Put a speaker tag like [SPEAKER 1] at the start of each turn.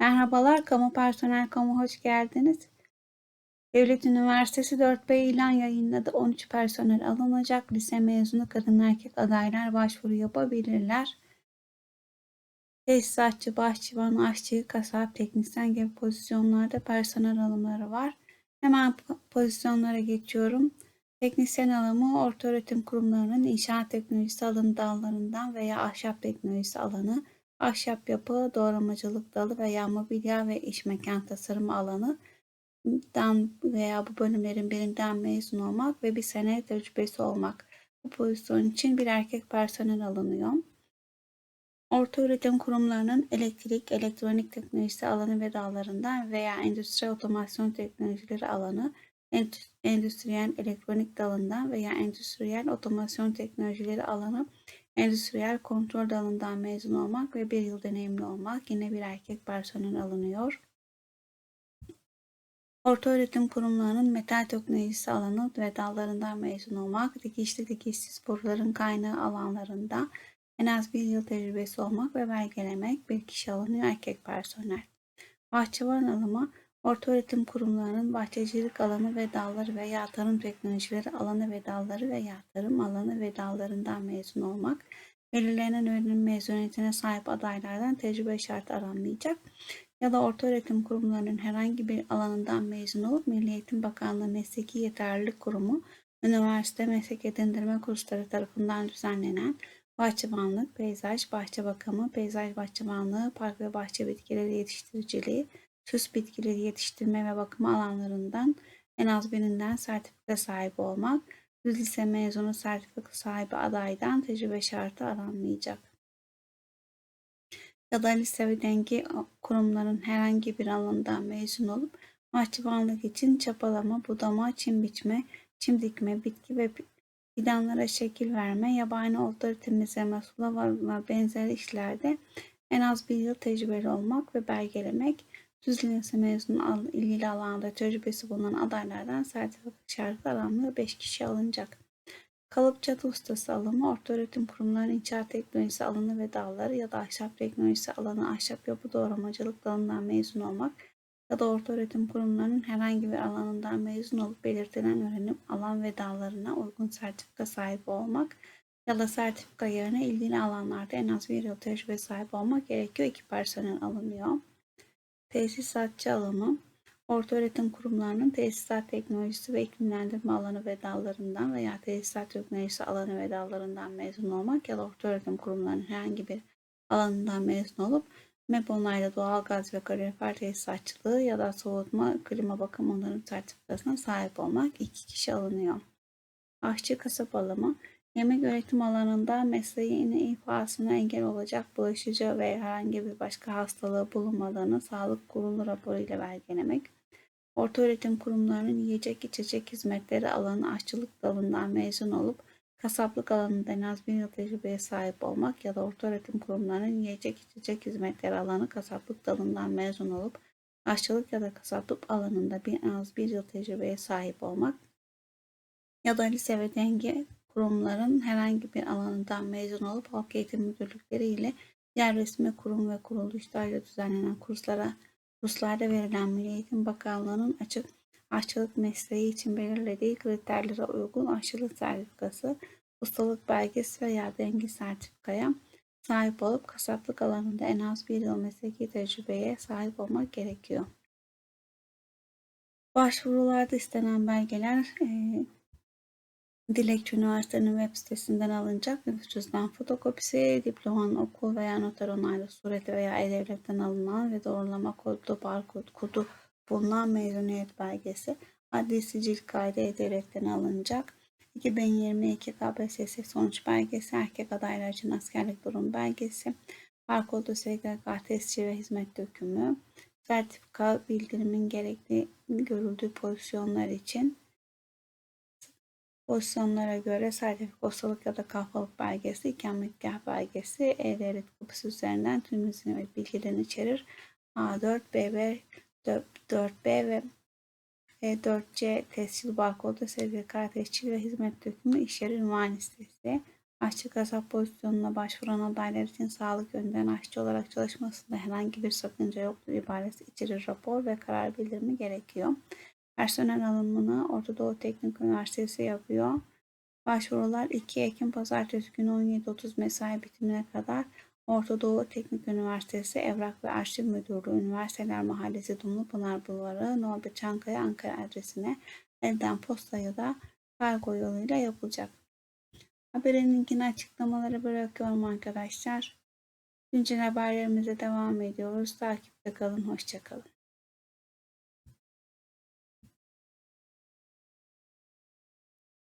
[SPEAKER 1] Merhabalar, kamu personel kamu hoş geldiniz. Devlet Üniversitesi 4B ilan yayınladı. 13 personel alınacak. Lise mezunu kadın erkek adaylar başvuru yapabilirler. Tesisatçı, bahçıvan, aşçı, kasap, teknisyen gibi pozisyonlarda personel alımları var. Hemen pozisyonlara geçiyorum. Teknisyen alımı orta öğretim kurumlarının inşaat teknolojisi alanı dallarından veya ahşap teknolojisi alanı, ahşap yapı, doğramacılık dalı veya mobilya ve iş mekan tasarımı alanı dan veya bu bölümlerin birinden mezun olmak ve bir sene tecrübesi olmak. Bu pozisyon için bir erkek personel alınıyor. Orta öğretim kurumlarının elektrik, elektronik teknolojisi alanı ve dallarından veya endüstri otomasyon teknolojileri alanı, endüstriyel elektronik dalından veya endüstriyel otomasyon teknolojileri alanı, endüstriyel kontrol dalından mezun olmak ve bir yıl deneyimli olmak yine bir erkek personel alınıyor. Orta öğretim kurumlarının metal teknolojisi alanı ve dallarından mezun olmak, dikişli dikişsiz boruların kaynağı alanlarında en az bir yıl tecrübesi olmak ve belgelemek bir kişi alınıyor erkek personel. Bahçıvan alımı, orta öğretim kurumlarının bahçecilik alanı ve dalları veya tarım teknolojileri alanı ve dalları veya tarım alanı ve dallarından mezun olmak, belirlenen öğrenim mezuniyetine sahip adaylardan tecrübe şartı aranmayacak ya da orta öğretim kurumlarının herhangi bir alanından mezun olup Milli Eğitim Bakanlığı Mesleki Yeterlilik Kurumu, üniversite meslek edindirme kursları tarafından düzenlenen bahçıvanlık, peyzaj, bahçe bakımı, peyzaj bahçıvanlığı, park ve bahçe bitkileri yetiştiriciliği, süs bitkileri yetiştirme ve bakımı alanlarından en az birinden sertifika sahibi olmak, düz lise mezunu sertifika sahibi adaydan tecrübe şartı aranmayacak. Ya da lise ve dengi kurumların herhangi bir alanından mezun olup bahçıvanlık için çapalama, budama, çim biçme, çim dikme, bitki ve fidanlara şekil verme, yabani otları temizleme, sulama ve benzeri işlerde en az bir yıl tecrübeli olmak ve belgelemek, düz lise mezunu ilgili alanda tecrübesi bulunan adaylardan sertifika şartı alanlığı 5 kişi alınacak. Kalıp çatı ustası alımı, orta öğretim kurumlarının inşaat teknolojisi alanı ve dalları ya da ahşap teknolojisi alanı, ahşap yapı doğramacılık dalından mezun olmak, ya da orta öğretim kurumlarının herhangi bir alanından mezun olup belirtilen öğrenim alan ve dallarına uygun sertifika sahibi olmak ya da sertifika yerine ilgili alanlarda en az bir yıl tecrübe sahibi olmak gerekiyor. İki personel alınıyor. Tesisatçı alımı Orta öğretim kurumlarının tesisat teknolojisi ve iklimlendirme alanı ve dallarından veya tesisat teknolojisi alanı ve dallarından mezun olmak ya da orta öğretim kurumlarının herhangi bir alanından mezun olup MEP onaylı doğal gaz ve kalorifer tesisatçılığı ya da soğutma, klima bakım onarım sertifikasına sahip olmak iki kişi alınıyor. Aşçı kasap alımı, yemek üretim alanında mesleğini ifasına engel olacak bulaşıcı ve herhangi bir başka hastalığı bulunmadığını sağlık kurulu raporu ile belgelemek. Orta öğretim kurumlarının yiyecek içecek hizmetleri alanı aşçılık dalından mezun olup kasaplık alanında en az bir yıl tecrübeye sahip olmak ya da orta öğretim kurumlarının yiyecek içecek hizmetleri alanı kasaplık dalından mezun olup aşçılık ya da kasaplık alanında bir en az bir yıl tecrübeye sahip olmak ya da lise ve denge kurumların herhangi bir alanından mezun olup halk eğitim müdürlükleri ile diğer resmi kurum ve kuruluşlarla düzenlenen kurslara kurslarda verilen Milli Eğitim Bakanlığı'nın açık aşçılık mesleği için belirlediği kriterlere uygun aşçılık sertifikası, ustalık belgesi veya dengi sertifikaya sahip olup kasaplık alanında en az bir yıl mesleki tecrübeye sahip olmak gerekiyor. Başvurularda istenen belgeler e, Dilekçe Üniversitesi'nin web sitesinden alınacak nüfus cüzdan fotokopisi, diplomanın okul veya noter onaylı sureti veya e-devletten alınan ve doğrulama kodlu barkod kodu bulunan mezuniyet belgesi adli sicil kaydı e-devletten alınacak. 2022 KPSS sonuç belgesi, erkek adaylar için askerlik durum belgesi, barkodlu SGK tescil ve hizmet dökümü, sertifika bildirimin gerekli görüldüğü pozisyonlar için pozisyonlara göre sertifika ustalık ya da kahvalık belgesi, ikametgah belgesi, E-Devlet kapısı üzerinden tüm izin ve bilgilerini içerir. A4, BB, 4B ve E4C tescil barkodu, SGK tescil ve hizmet dökümü yeri ünvan listesi. Aşçı kasap pozisyonuna başvuran adaylar için sağlık yönden aşçı olarak çalışmasında herhangi bir sakınca yoktur ibaresi içerir rapor ve karar bildirimi gerekiyor. Personel alımını Orta Doğu Teknik Üniversitesi yapıyor. Başvurular 2 Ekim Pazartesi günü 17.30 mesai bitimine kadar Orta Doğu Teknik Üniversitesi Evrak ve Arşiv Müdürlüğü Üniversiteler Mahallesi Dumlupınar Bulvarı Norbe Çankaya Ankara adresine elden posta ya da kargo yoluyla yapılacak. Haberin linkini açıklamaları bırakıyorum arkadaşlar. Güncel haberlerimize devam ediyoruz. Takipte kalın. Hoşçakalın.